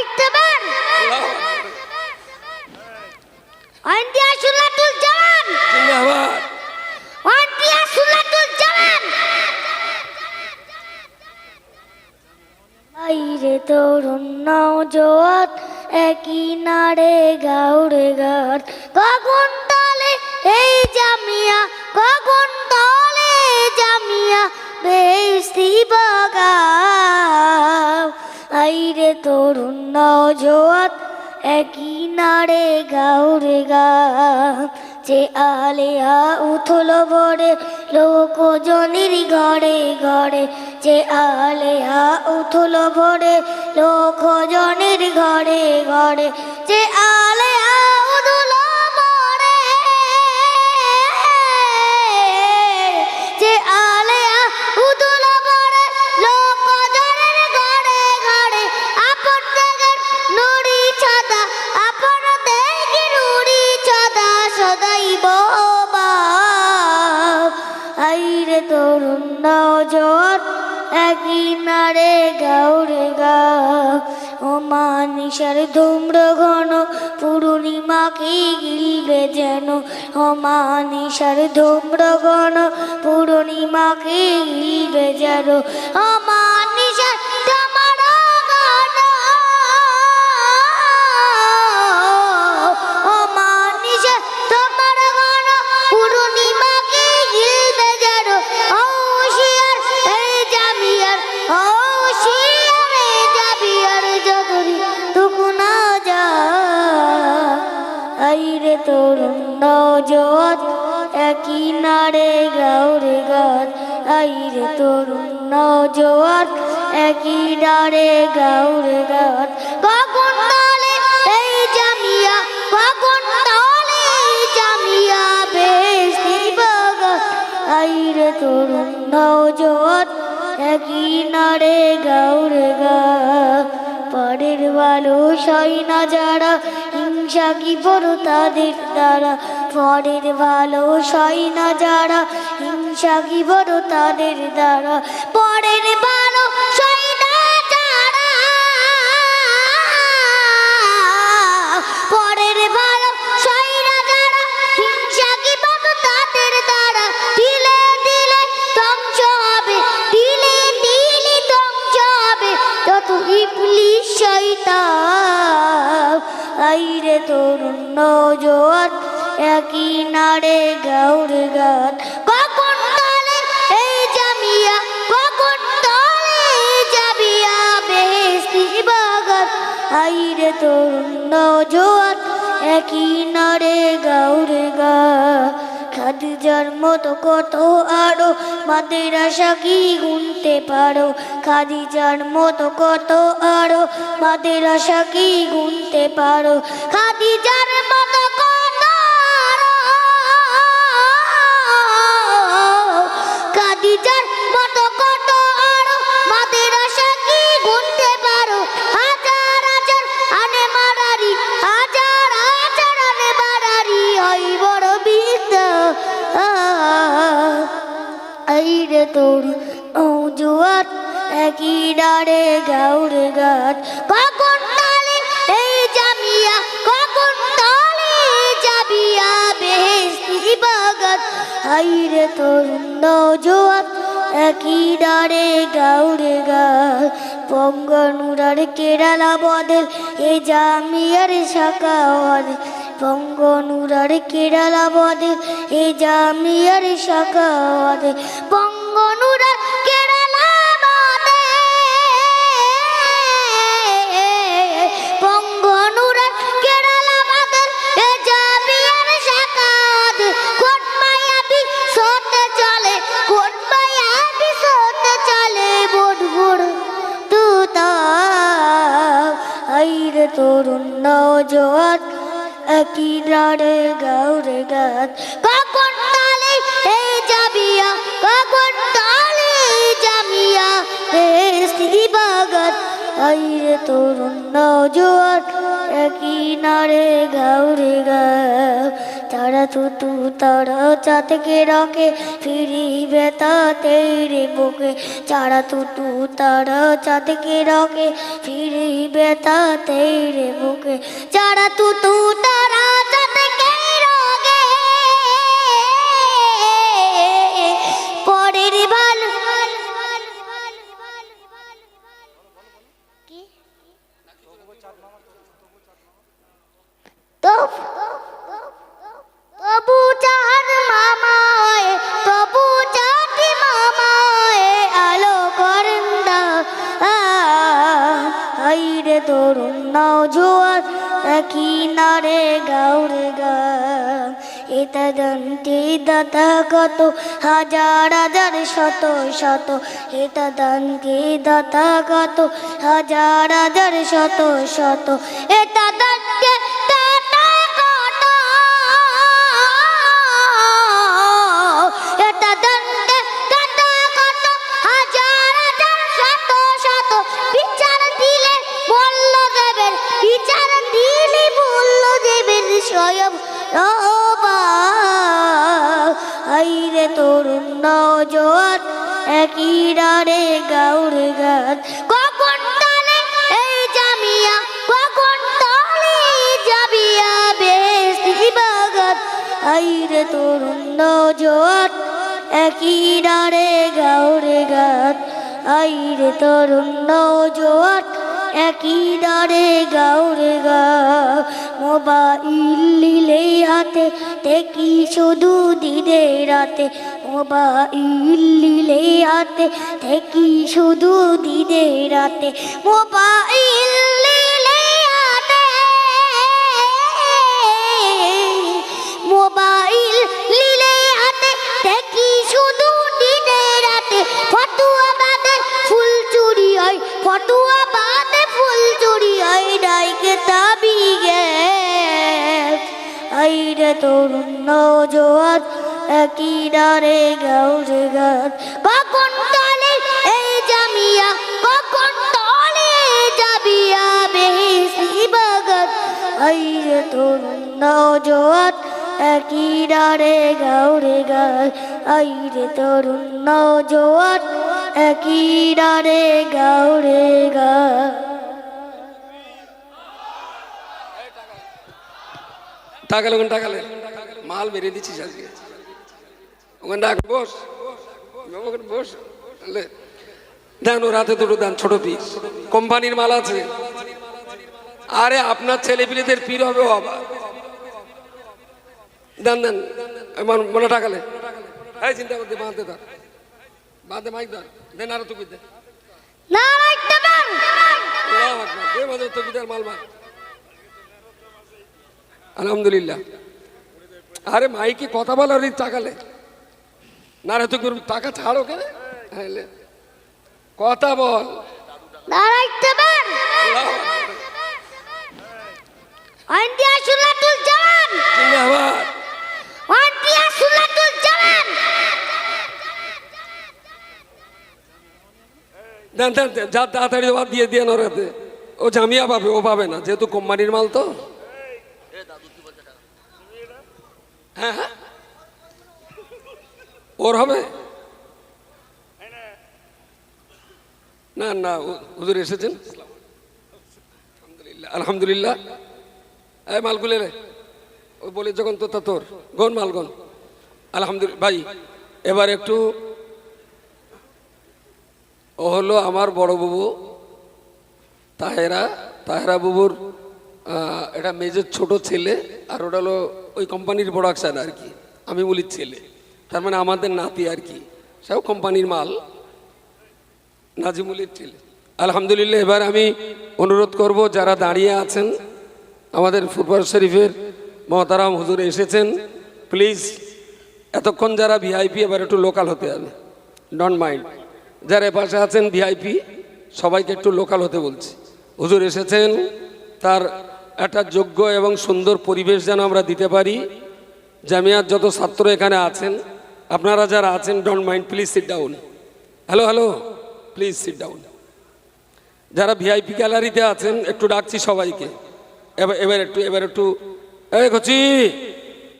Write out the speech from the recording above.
আইতেবেন আইন্দিয়া সুলাতুল জামান। জিন্দাবাদ আইন্দিয়া সুলাতুল জামান। আইরে তরুণ একই গাউরে গাট কখন তলে এই জামিয়া, কখন নওজোয়াত একই নারে গাউরে গা যে আলেয়া উথল বড়ে লোক জনির ঘরে ঘরে। যে আলেয়া উথল বড়ে লোক জনির ঘরে ঘরে। যে আলেয়া ও মানিসার ধুম্র ঘন পূর্ণিমাকে গিলবে যেন? ও মানিসার ধুম্র ঘন পূর্ণিমাকে গিলবে যেন? ও নজর একই নারে গাউরে গান। আইরে তরুণ নজর একই নারে গাউরে গান। কখন তলে এই জামিয়া, কখন তলে জামিয়া বেশি বাগান আইরে তরুণ নজর একই নারে গাউরে গা পরের ভালো সই না যারা কি বড় তাদের দ্বারা। পরের ভালো সই না যারা হিংসা কি বড় তাদের দ্বারা। আইরে তরুণ নজর একই নারে গাউর গান। কখন তলে এই জামিয়া, কখন তলে জামিয়া বেহেস্তি বাগান। আইরে তরুণ নজর একই নারে মতো কত আরও? মাদের আশা কি গুনতে পারো? খাদিজার মতো কত আরও? মাদের আশা কি গুনতে পারো? খাদিজার তোর জোয়ার একই ডারে গাউরে গাছ কখন তালে এই জামিয়া, কখন তালে যাবিয়া বেহেস্তি বাগান। আইরে তোর জোয়ার একই ডারে গাউরে গাছ পঙ্গনুরার কেরালা বদল এ জামিয়ার শাখা পঙ্গনুরার কেরালা বদল এ জামিয়ার শাখা কোন আইরে তরুণ নজওয়ান একই রাড়ে গাউরে গাত তরুণ নজওয়ান একই নারে গাউরে গা তারা তুতু তারা চাতকে রাখে ফিরিবে তাতে রে বুকে। চারা তুতু তারা চাতকে রাখে ফিরিবে তাতে রে বুকে। চারা তুতু তারা কিনারে গাউরে গা। এটা দন্তি দাতা কত হাজার হাজার শত শত। এটা দন্তি দাতা কত হাজার হাজার শত শত। এটা নজোয়ার একই ডারে গাউর গান। কখন তালে এই জামিয়া, কখন তালে জাবিয়া বেশি বাগান। আইরে তরুণ নজোয়ার একই ডারে গাউরে গান। আইরে তরুণ নজোয়ার একই ডারে গাউরে গা মোবাইল লিলে হাতে, দেখি শুধু দিনে রাতে। মোবাইল লিলে হাতে দেখি শুধু দিনে রাতে। মোবাইল লিলে হাতে মোবাইল লিলে হাতে দেখি শুধু দিনে রাতে। ফতুয়া বাদে ফুল চুরি হয়, ফতুয়া বাদে ফুল চুরি হয়, ডাইকে দাবি গে আইরে তরুণ নজোয়ার ডারে গাউরে গান। কখন তলে এই জামিয়া, কখন তলে বেশি বাগান। আইরে তরুণ নজোয়ার একই ডারে গাউরে গান। আইরে তরুণ নজোয়ার একই ডারে গাউরে গান। টাকালে মাল মেরে দিচ্ছিস আজকে। ওখানে ডাক বস। ওখানে বস। দেন ও রাতে দুটো দেন ছোট পিস। কোম্পানির মাল আছে। আরে আপনার ছেলে পিলেদের পীর হবে আবার দেন দেন। মনে টাকালে এই চিন্তা করতে বাঁধতে থাক বাঁধতে মাইক দেন দেন। আরও তুই দেন আলহামদুলিল্লাহ। আরে মাইকে কথা বলার টাকালে না রে তুই টাকা ছাড়ো কেন? হ্যাঁ, কথা বল। যা তাড়াতাড়ি বাদ দিয়ে দিয়ে নরাতে ও জামিয়া পাবে ও পাবে না যেহেতু কোম্পানির মাল তো। হ্যাঁ হ্যাঁ। ওর হবে? না না হুজুর এসেছেন? আলহামদুলিল্লাহ আলহামদুলিল্লাহ। এই ও বলে, যখন তো, তা তোর। গন মাল গন আলহামদুলিল্লাহ, ভাই, এবার একটু, ও হলো আমার বড় বাবু, তাহেরা তাহেরা বাবুর এটা মেজের ছোট ছেলে, আর ওটা হলো ওই কোম্পানির প্রোডাকশান আর কি, আমি বলি ছেলে। তার মানে আমাদের নাতি আর কি। সেও কোম্পানির মাল, নাজিমুলির ছেলে। আলহামদুলিল্লাহ, এবার আমি অনুরোধ করব, যারা দাঁড়িয়ে আছেন, আমাদের ফুটবল শরীফের মহতারাম হুজুর এসেছেন, প্লিজ এতক্ষণ যারা ভিআইপি, এবার একটু লোকাল হতে হবে। ডন্ট মাইন্ড যারা এপাশে আছেন, ভিআইপি, সবাইকে একটু লোকাল হতে বলছি। হুজুর এসেছেন, তার একটা যোগ্য এবং সুন্দর পরিবেশ যেন আমরা দিতে পারি। জামিয়ার যত ছাত্র এখানে আছেন আপনারা যারা আছেন don't mind please sit down hello hello please sit down যারা ভিআইপি গ্যালারিতে আছেন, একটু ডাকছি সবাইকে। এবার এবার একটু এবার একটু এ কচি!